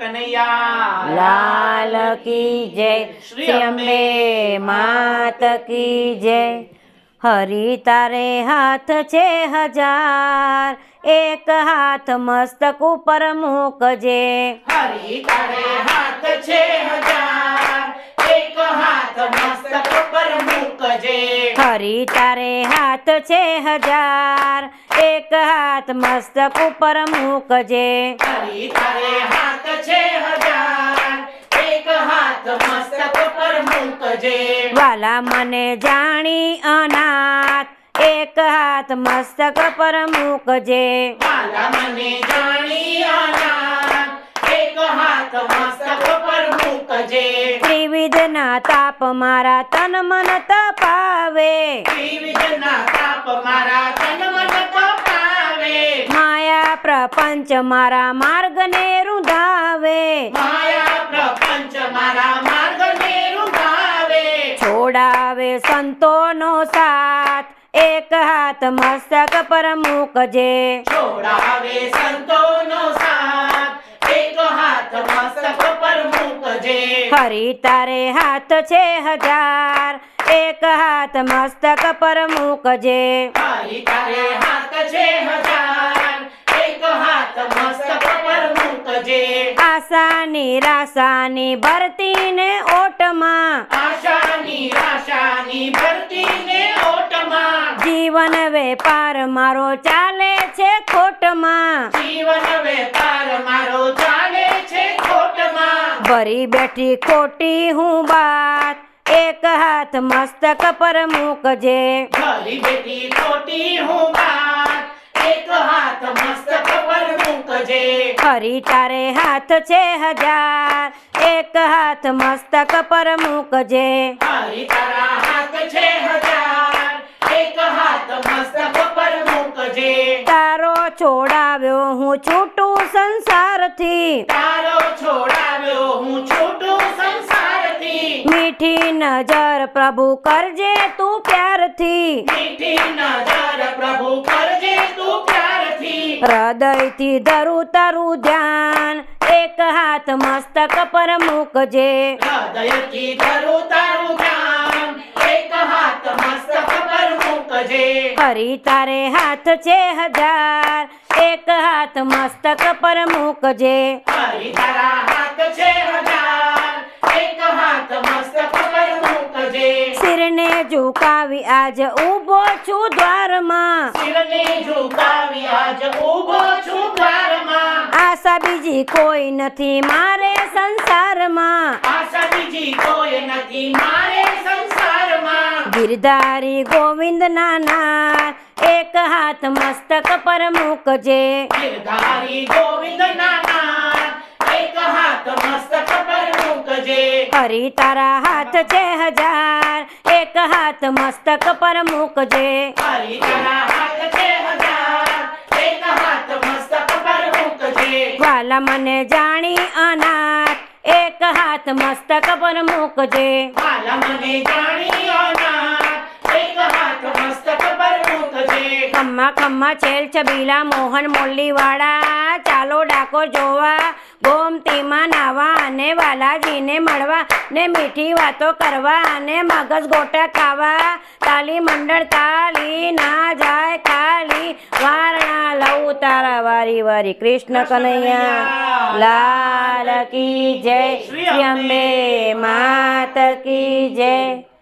કનૈયા. લાલ કી જય શ્રી અંબે માત કી જય. હરી તારે હાથ છે હજાર એક હાથ મસ્તક ઉપર મૂકજે. હરી તારે હાથ છે હજાર એક હાથ મસ્તક પર મૂકજે હરી તારે હાથ છે હજાર. એક હાથ મસ્તક ઉપર મૂકજે. હરી તારે હાથ છે હજાર. એક હાથ મસ્તક પર મૂકજે. વાલા મને જાણી અનાથ. એક હાથ મસ્તક પર મૂકજે. વાલા મને જાણી અનાથ. એક હાથ મસ્તક પર મૂકજે. ત્રિવિધના તાપ મારા તન મન તાપ ને માયા પ્રપંચ મારા માર્ગને રૂંધાવે. છોડાવે સંતોનો સાથ એક હાથ મસ્તક પર મૂકજે છોડાવે સંતોનો સાથ. એક હાથ મસ્તક પર મૂકજે. હરી તારે હાથ છે હજાર. એક હાથ મસ્તક પર મૂકજે. આસાની તારે હાથ છે હજાર. એક હાથ મસ્તક પર મૂકજે. ભરતીને ઓટમાં. ભરતીને જીવન વેપાર મારો ચાલે છે ખોટમાં. જીવન વેપાર મારો ચાલે છે ખોટમાં. ભરી બેઠી ખોટી હું બાત એક હાથ મસ્તક પર મૂકજે. ઘરી બેટી ખોટી હું વાત એક હાથ મસ્તક પર મૂકજે. ફરી તારે હાથ છે હજાર એક હાથ મસ્તક પર મૂકજે. ફરી તારા હાથ છે હજાર એક હાથ મસ્તક પર મૂકજે. તારો છોડાવ્યો હું છૂટું સંસારથી. તારો છોડાવ્યો હું છૂટું સંસારથી. મીઠી નજર પ્રભુ કરજે તું પ્યારથી. મીઠી નજર પ્રભુ કરજે તું પ્યારથી. હૃદયથી ધરું તારું ધ્યાન એક હાથ મસ્તક પર મૂકજે. હૃદયથી ધરું તારું ધ્યાન એક હાથ મસ્તક પર મૂકજે. હરી તારે હાથ છે હજાર એક હાથ મસ્તક પર મૂકજે. હરી તારા હાથ છે હજાર એક હાથ મસ્તક પર મૂકજે શિરને ઝુકાવી આજ ઊભો છું દ્વારમાં. શિરને ઝુકાવી આજ ઊભો છું દ્વારમાં. આશા બીજી કોઈ નથી મારે સંસારમાં. આશા બીજી કોઈ નથી મારે સંસારમાં. ગિરધારી ગોવિંદ નાના એક હાથ મસ્તક પર મૂકજે. ગિરધારી ગોવિંદ નાના એક હાથ મસ્તક પર મૂકજે. હરી તારા હાથ છે હજાર એક હાથ મસ્તક પર મૂકજે. વાલા મને જાણી અનાથ એક હાથ મસ્તક પર મૂકજે. હાલા મને જાણી અનાથ એક હાથ મસ્તક પર મૂકજે. ખમ્મા ખમ્મા છેલ છબીલા મોહન મોલ્લીવાળા ચાલો ડાકો જોવા ગોમતીમાં નાવા અને વાલાજીને મળવા ને મીઠી વાતો કરવા અને મગજ ગોટા ખાવા. તાલી મંડળ તાલી ના જાય ખાલી. વારણા લઉં તારા વારી વારી. કૃષ્ણ કનૈયા. લાલ કી જય. શ્રી અંબે માત કી જય.